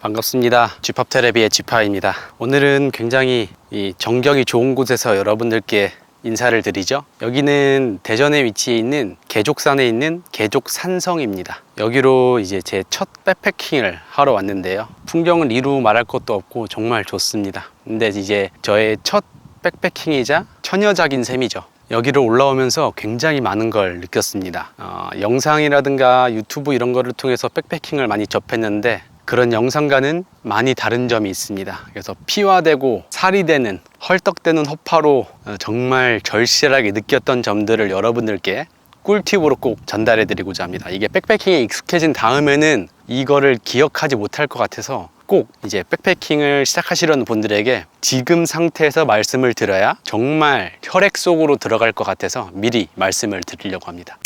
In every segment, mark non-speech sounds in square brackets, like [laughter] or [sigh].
반갑습니다. 쥐팝 테레비의 쥐파입니다. 오늘은 굉장히 이 정경이 좋은 곳에서 여러분들께 인사를 드리죠. 여기는 대전에 위치해 있는 계족산에 있는 계족산성입니다. 여기로 이제 제 첫 백패킹을 하러 왔는데요. 풍경은 이루 말할 것도 없고 정말 좋습니다. 근데 이제 저의 첫 백패킹이자 처녀작인 셈이죠. 여기를 올라오면서 굉장히 많은 걸 느꼈습니다. 어, 영상이라든가 유튜브 이런 거를 통해서 백패킹을 많이 접했는데 그런 영상과는 많이 다른 점이 있습니다. 그래서 피와 되고 살이 되는 헐떡대는 허파로 어, 정말 절실하게 느꼈던 점들을 여러분들께 꿀팁으로 꼭 전달해 드리고자 합니다. 이게 백패킹에 익숙해진 다음에는 이거를 기억하지 못할 것 같아서 꼭 이제 백패킹을 시작하시려는 분들에게 지금 상태에서 말씀을 드려야 정말 혈액 속으로 들어갈 것 같아서 미리 말씀을 드리려고 합니다.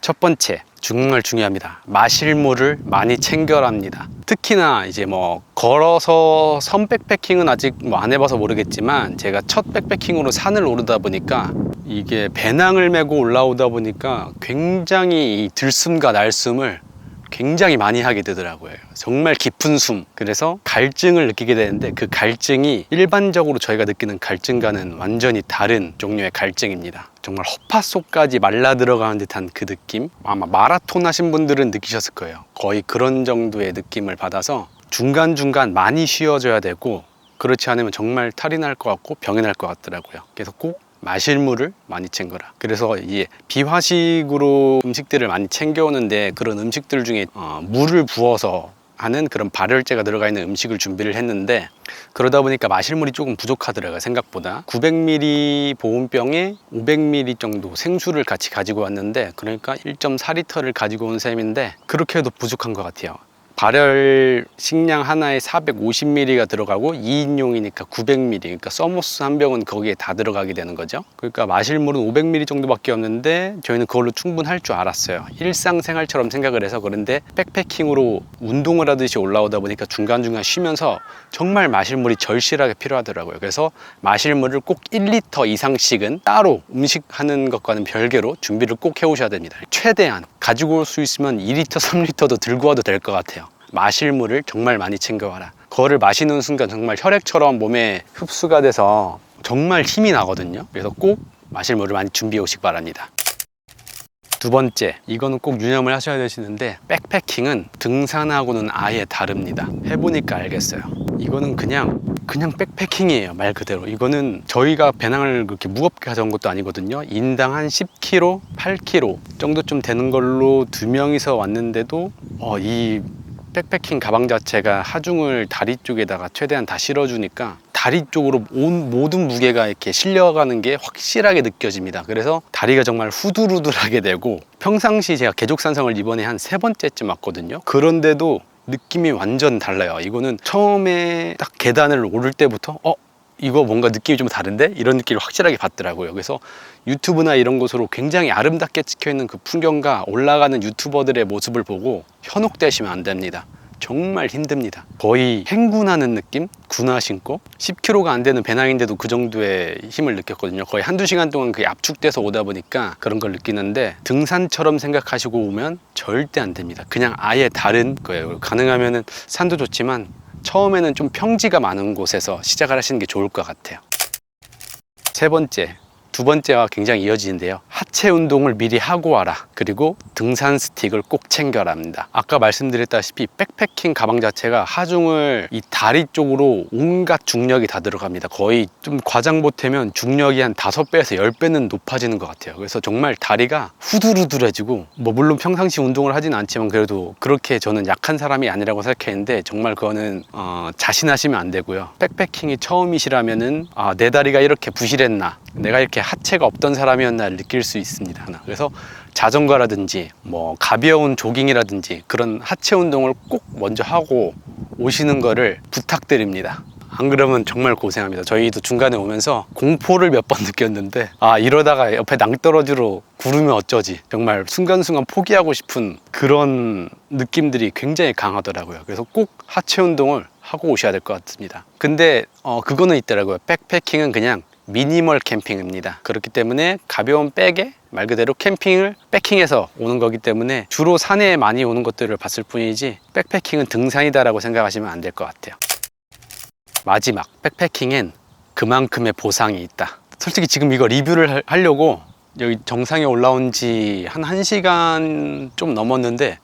첫 번째 정말 중요합니다. 마실 물을 많이 챙겨야 합니다. 특히나 이제 뭐 걸어서 선 백패킹은 아직 뭐 안 해봐서 모르겠지만 제가 첫 백패킹으로 산을 오르다 보니까 이게 배낭을 메고 올라오다 보니까 굉장히 이 들숨과 날숨을 굉장히 많이 하게 되더라고요. 정말 깊은 숨. 그래서 갈증을 느끼게 되는데 그 갈증이 일반적으로 저희가 느끼는 갈증과는 완전히 다른 종류의 갈증입니다. 정말 허파 속까지 말라 들어가는 듯한 그 느낌. 아마 마라톤 하신 분들은 느끼셨을 거예요. 거의 그런 정도의 느낌을 받아서 중간중간 많이 쉬어줘야 되고 그렇지 않으면 정말 탈이 날 것 같고 병이 날 것 같더라고요. 그래서 꼭 마실 물을 많이 챙겨라. 그래서 이게 비화식으로 음식들을 많이 챙겨오는데 그런 음식들 중에 어, 물을 부어서 하는 그런 발열제가 들어가 있는 음식을 준비를 했는데 그러다 보니까 마실 물이 조금 부족하더라고요 생각보다 900ml 보온병에 500ml 정도 생수를 같이 가지고 왔는데 그러니까 1.4리터를 가지고 온 셈인데 그렇게 해도 부족한 것 같아요 발열 식량 하나에 450ml가 들어가고 2인용이니까 900ml 그러니까 서모스 한 병은 거기에 다 들어가게 되는 거죠. 그러니까 마실 물은 500ml 정도밖에 없는데 저희는 그걸로 충분할 줄 알았어요. 일상생활처럼 생각을 해서 그런데 백패킹으로 운동을 하듯이 올라오다 보니까 중간중간 쉬면서 정말 마실 물이 절실하게 필요하더라고요. 그래서 마실 물을 꼭 1리터 이상씩은 따로 음식하는 것과는 별개로 준비를 꼭 해오셔야 됩니다. 최대한 가지고 올 수 있으면 2리터 3리터도 들고 와도 될 것 같아요 마실 물을 정말 많이 챙겨와라. 그거를 마시는 순간 정말 혈액처럼 몸에 흡수가 돼서 정말 힘이 나거든요. 그래서 꼭 마실 물을 많이 준비해 오시기 바랍니다. 두 번째, 이거는 꼭 유념을 하셔야 되시는데 백패킹은 등산하고는 아예 다릅니다. 해보니까 알겠어요. 이거는 그냥 그냥 백패킹이에요 말 그대로 이거는 저희가 배낭을 그렇게 무겁게 가져온 것도 아니거든요 인당 한 10kg, 8kg 정도 좀 되는 걸로 두 명이서 왔는데도 어, 이 백패킹 가방 자체가 하중을 다리 쪽에다가 최대한 다 실어주니까 다리 쪽으로 온 모든 무게가 이렇게 실려가는 게 확실하게 느껴집니다. 그래서 다리가 정말 후들후들하게 되고 평상시 제가 계족산성을 이번에 한 세 번째쯤 왔거든요. 그런데도 느낌이 완전 달라요. 이거는 처음에 딱 계단을 오를 때부터 어 이거 뭔가 느낌이 좀 다른데 이런 느낌을 확실하게 받더라고요. 그래서 유튜브나 이런 곳으로 굉장히 아름답게 찍혀 있는 그 풍경과 올라가는 유튜버들의 모습을 보고 현혹되시면 안 됩니다. 정말 힘듭니다. 거의 행군하는 느낌? 군화 신고 10kg가 안 되는 배낭인데도 그 정도의 힘을 느꼈거든요. 거의 한두 시간 동안 그게 압축돼서 오다 보니까 그런 걸 느끼는데 등산처럼 생각하시고 오면 절대 안 됩니다. 그냥 아예 다른 거예요. 가능하면은 산도 좋지만 처음에는 좀 평지가 많은 곳에서 시작을 하시는 게 좋을 것 같아요. 세 번째, 두 번째와 굉장히 이어지는데요. 하체 운동을 미리 하고 와라. 그리고 등산 스틱을 꼭 챙겨라 합니다. 아까 말씀드렸다시피 백패킹 가방 자체가 하중을 이 다리 쪽으로 온갖 중력이 다 들어갑니다. 거의 좀 과장 보태면 중력이 한 5배에서 10배는 높아지는 것 같아요. 그래서 정말 다리가 후들후들해지고 뭐 물론 평상시 운동을 하진 않지만 그래도 그렇게 저는 약한 사람이 아니라고 생각했는데 정말 그거는 어, 자신하시면 안 되고요. 백패킹이 처음이시라면은 아, 내 다리가 이렇게 부실했나 내가 이렇게 하체가 없던 사람이었나 느낄 수 있습니다. 하나. 그래서 자전거라든지 뭐 가벼운 조깅이라든지 그런 하체 운동을 꼭 먼저 하고 오시는 거를 부탁드립니다. 안 그러면 정말 고생합니다. 저희도 중간에 오면서 공포를 몇 번 [laughs] 느꼈는데 아 이러다가 옆에 낭떠러지로 구르면 어쩌지 정말 순간순간 포기하고 싶은 그런 느낌들이 굉장히 강하더라고요. 그래서 꼭 하체 운동을 하고 오셔야 될 것 같습니다. 근데 어 그거는 있더라고요. 백패킹은 그냥 미니멀 캠핑입니다. 그렇기 때문에 가벼운 백에 말 그대로 캠핑을 백킹해서 오는 거기 때문에 주로 산에 많이 오는 것들을 봤을 뿐이지 백패킹은 등산이다 라고 생각하시면 안 될 것 같아요. 마지막 백패킹엔 그만큼의 보상이 있다. 솔직히 지금 이거 리뷰를 하- 하려고 여기 정상에 올라온 지 한 1시간 좀 넘었는데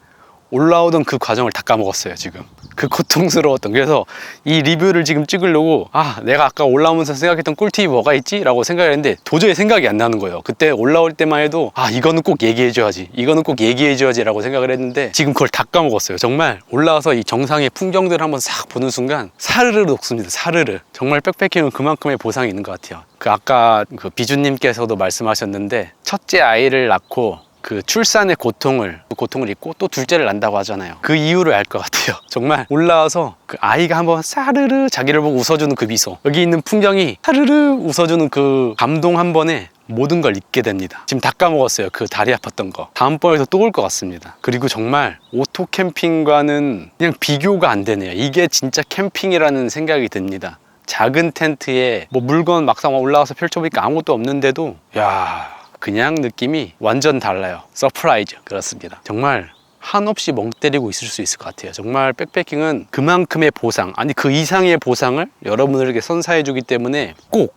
올라오던 그 과정을 다 까먹었어요 지금. 그 고통스러웠던. 그래서 이 리뷰를 지금 찍으려고 아 내가 아까 올라오면서 생각했던 꿀팁이 뭐가 있지? 라고 생각했는데 도저히 생각이 안 나는 거예요. 그때 올라올 때만 해도 아 이거는 꼭 얘기해줘야지. 이거는 꼭 얘기해줘야지 라고 생각을 했는데 지금 그걸 다 까먹었어요. 정말 올라와서 이 정상의 풍경들을 한번 싹 보는 순간 사르르 녹습니다 사르르. 정말 백패킹은 그만큼의 보상이 있는 것 같아요. 그 아까 그 비주님께서도 말씀하셨는데 첫째 아이를 낳고 그 출산의 고통을 그 고통을 잊고 또 둘째를 낳는다고 하잖아요. 그 이유를 알 것 같아요. [laughs] 정말 올라와서 그 아이가 한번 사르르 자기를 보고 웃어주는 그 미소 여기 있는 풍경이 사르르 웃어주는 그 감동 한 번에 모든 걸 잊게 됩니다. 지금 다 까먹었어요. 그 다리 아팠던 거. 다음번에도 또 올 것 같습니다. 그리고 정말 오토 캠핑과는 그냥 비교가 안 되네요. 이게 진짜 캠핑이라는 생각이 듭니다. 작은 텐트에 뭐 물건 막상 올라와서 펼쳐보니까 아무것도 없는데도 야 그냥 느낌이 완전 달라요. 서프라이즈 그렇습니다. 정말 한없이 멍 때리고 있을 수 있을 것 같아요. 정말 백패킹은 그만큼의 보상, 아니 그 이상의 보상을 여러분들에게 선사해 주기 때문에 꼭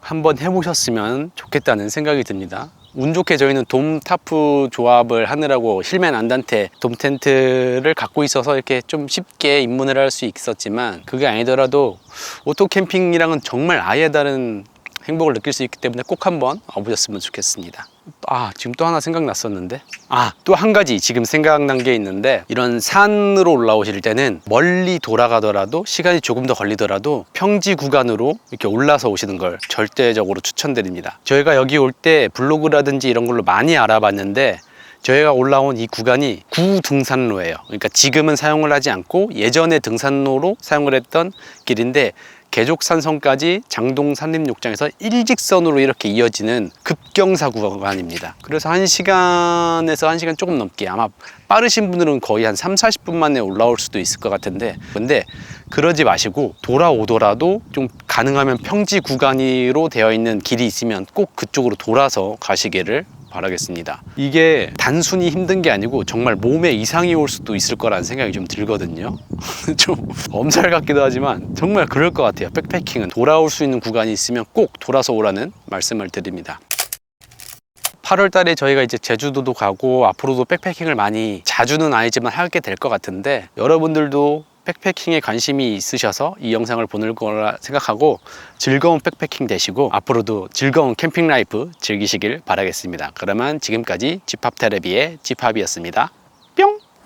한번 해보셨으면 좋겠다는 생각이 듭니다. 운 좋게 저희는 돔 타프 조합을 하느라고 힐맨 안단테 돔 텐트를 갖고 있어서 이렇게 좀 쉽게 입문을 할 수 있었지만 그게 아니더라도 오토 캠핑이랑은 정말 아예 다른 행복을 느낄 수 있기 때문에 꼭 한번 와보셨으면 좋겠습니다. 아, 지금 또 하나 생각났었는데. 아, 또 한 가지 지금 생각난 게 있는데, 이런 산으로 올라오실 때는 멀리 돌아가더라도 시간이 조금 더 걸리더라도 평지 구간으로 이렇게 올라서 오시는 걸 절대적으로 추천드립니다. 저희가 여기 올 때 블로그라든지 이런 걸로 많이 알아봤는데, 저희가 올라온 이 구간이 구등산로예요. 그러니까 지금은 사용을 하지 않고 예전에 등산로로 사용을 했던 길인데 계족산성까지 장동 산림욕장에서 일직선으로 이렇게 이어지는 급경사 구간입니다. 그래서 1시간에서 1시간 조금 넘게 아마 빠르신 분들은 거의 한 3, 40분 만에 올라올 수도 있을 것 같은데 근데 그러지 마시고 돌아오더라도 좀 가능하면 평지 구간으로 되어 있는 길이 있으면 꼭 그쪽으로 돌아서 가시기를 바라겠습니다. 이게 단순히 힘든 게 아니고 정말 몸에 이상이 올 수도 있을 거라는 생각이 좀 들거든요. [laughs] 좀 엄살 같기도 하지만 정말 그럴 것 같아요. 백패킹은 돌아올 수 있는 구간이 있으면 꼭 돌아서 오라는 말씀을 드립니다. 8월 달에 저희가 이제 제주도도 가고 앞으로도 백패킹을 많이 자주는 아니지만 하게 될 것 같은데 여러분들도 백패킹에 관심이 있으셔서 이 영상을 보낼 거라 생각하고 즐거운 백패킹 되시고 앞으로도 즐거운 캠핑 라이프 즐기시길 바라겠습니다. 그러면 지금까지 집합 테레비의 집합이었습니다.